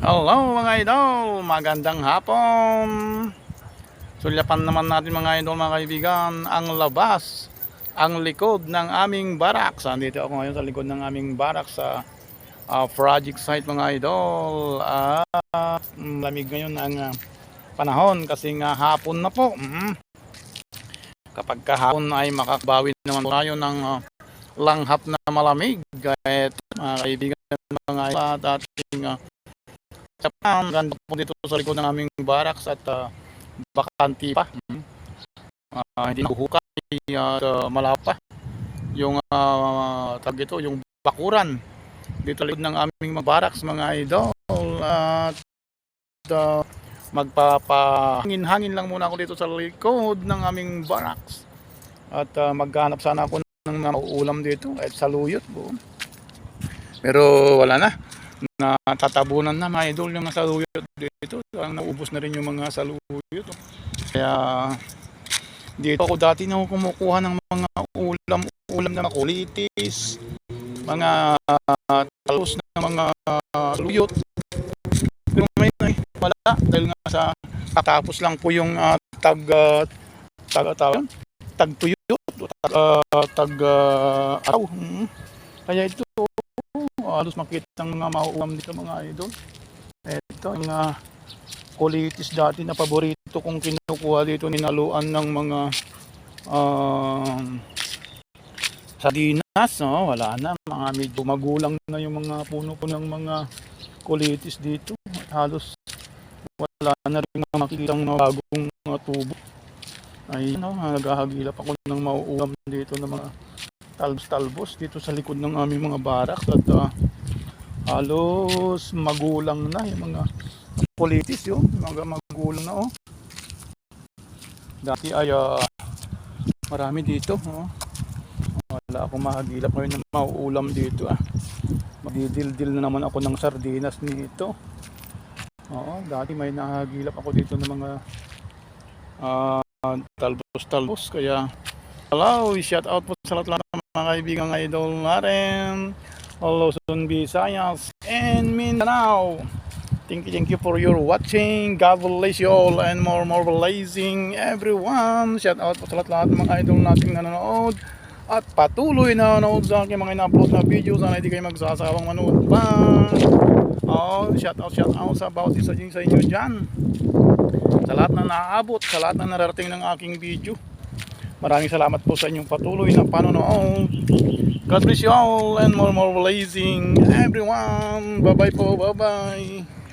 Hello mga idol, magandang hapon. Sulyapan naman natin mga idol mga kaibigan ang labas, ang likod ng aming barracks. Andito ako ngayon sa likod ng aming barracks sa ah, project site mga idol. Ah, lamig ngayon ang ah, panahon kasi nga hapon na po. Mhm. Kapag kahapon ay makakabawi naman tayo ng ah, langhap na malamig. Kahit mga kaibigan mga idol at ating ah, Japan, ganda po dito sa likod ng aming barracks at uh, bakanti pa. Ah, hindi nahuhukay at uh, malapa. Yung uh, tag ito, yung bakuran dito likod ng aming mga barracks mga idol. At uh, magpapahangin-hangin lang muna ako dito sa likod ng aming barracks. At uh, maghanap sana ako ng mga ulam dito at saluyot. Pero wala na natatabunan na mga idol yung mga saluyot dito. Ang naubos na rin yung mga saluyot. Kaya dito ako dati na kumukuha ng mga ulam ulam na kulitis, mga uh, talos na mga uh, saluyot. Pero may ay, wala dahil nga sa katapos lang po yung uh, tag uh, tag tag tag tuyot tag, uh, tag uh, araw. Hmm. Kaya ito halos makita ang mga mauulam dito mga idol. Ito ang uh, kulitis dati na paborito kong kinukuha dito ninaluan ng mga um, sardinas. No? Wala na. Mga medyo magulang na yung mga puno ko ng mga kulitis dito. Halos wala na rin makikita ng bagong mga tubo. Ay, no, naghahagilap ako ng mauulam dito ng mga talbos-talbos dito sa likod ng aming mga baraks at uh, halos magulang na yung mga politis yun, mga magulang na oh. Dati ay uh, marami dito oh. Wala akong mahagilap ngayon ng mauulam dito ah. Magdidildil na naman ako ng sardinas nito. Oo, dati may nahagilap ako dito ng mga uh, talbos-talbos kaya Hello, shout out po sa lahat ng mga kaibigan idol natin. Luzon, Visayas, and Mindanao. Thank you, thank you for your watching. God bless you all and more, more blessing everyone. Shout out po sa lahat ng mga idol nating nanonood. At patuloy na nanonood sa aking mga in-upload na video. Sana hindi kayo magsasawang manood pa. Oh, shout out, shout out sa bawat isa din sa inyo dyan. Sa lahat na naaabot, sa lahat na nararating ng aking video. Maraming salamat po sa inyong patuloy na panonood. God bless you all and more more blessing everyone. Bye bye po, bye bye.